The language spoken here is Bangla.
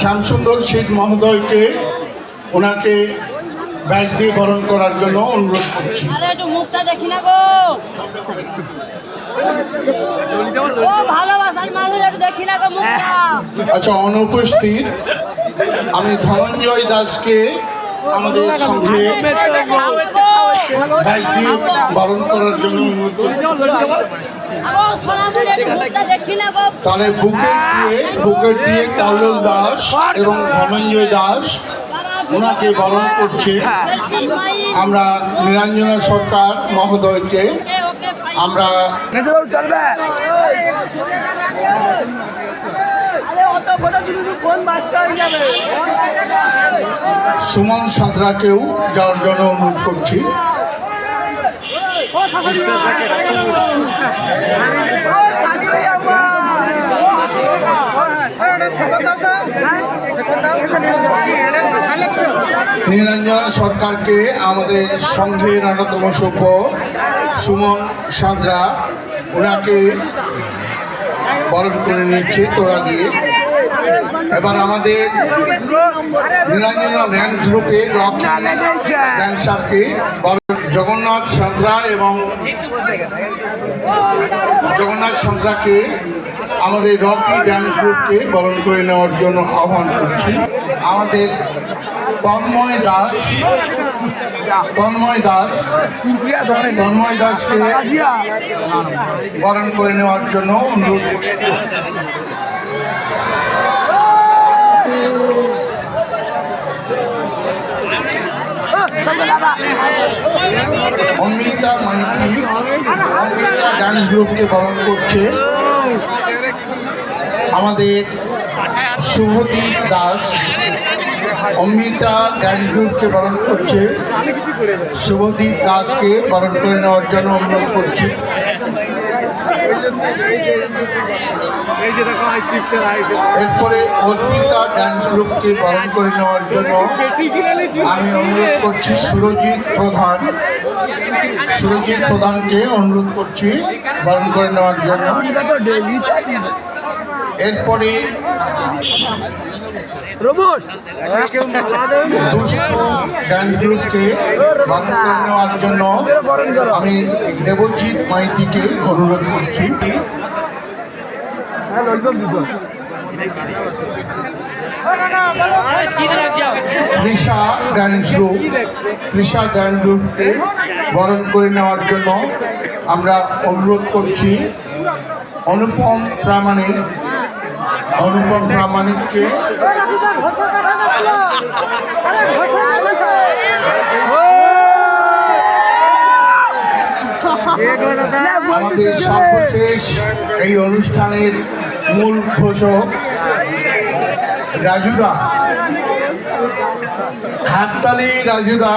শ্যামসুন্দর শীত মহোদয়কে ওনাকে ব্যাচ দিয়ে বরণ করার জন্য অনুরোধ করছি। আচ্ছা অনুপস্থিত। আমি ধনঞ্জয় দাসকে আমাদের সঙ্গে বরণ করার জন্য তাহলে দিয়ে দিয়ে দাস এবং ধনঞ্জয় দাস ওনাকে বরণ করছে। আমরা নিরঞ্জনা সরকার মহোদয়কে, আমরা কোন মাস্টার যাবে? সুমন সাঁতরাকেও যাওয়ার জন্য অনুরোধ করছি। নিরঞ্জনা সরকারকে আমাদের সংঘের অন্যতম সভ্য সুমন সাঁতরা, ওনাকে বরণ করে নিচ্ছে তোরা দিয়ে। এবার আমাদের জগন্নাথ সাঁতরা এবং জগন্নাথ সাঁতরাকে আমাদের রকি ড্যান্স গ্রুপকে বরণ করে নেওয়ার জন্য আহ্বান করছি। আমাদের তন্ময় দাস তন্ময় দাস, তন্ময় দাসকে বরণ করে নেওয়ার জন্য অনুরোধ করছি। অমৃতা মাইতি, অমৃতা ডান্স গ্রুপকে বরণ করছে। আমাদের শুভদীপ দাস, অমৃতা ডান্স গ্রুপকে বরণ করছে। শুভদীপ দাসকে বরণ করে নেওয়ার জন্য অনুরোধ করছি। এরপরে অর্পিতা ডান্স গ্রুপকে বরণ করে নেওয়ার জন্য আমি অনুরোধ করছি সুরজিৎ প্রধান। সুরজিৎ প্রধানকে অনুরোধ করছি বরণ করে নেওয়ার জন্য। এরপরে করে নেওয়ার জন্য আমি দেবজিৎ মাইতিকে অনুরোধ করছি। বরণ করে নেওয়ার জন্য আমরা অনুরোধ করছি। অনুপম প্রামাণিক অনুপম প্রামাণিককে আমাদের সর্বশেষ এই অনুষ্ঠানের মূল ঘোষক রাজুদা। হাততালি রাজুদা।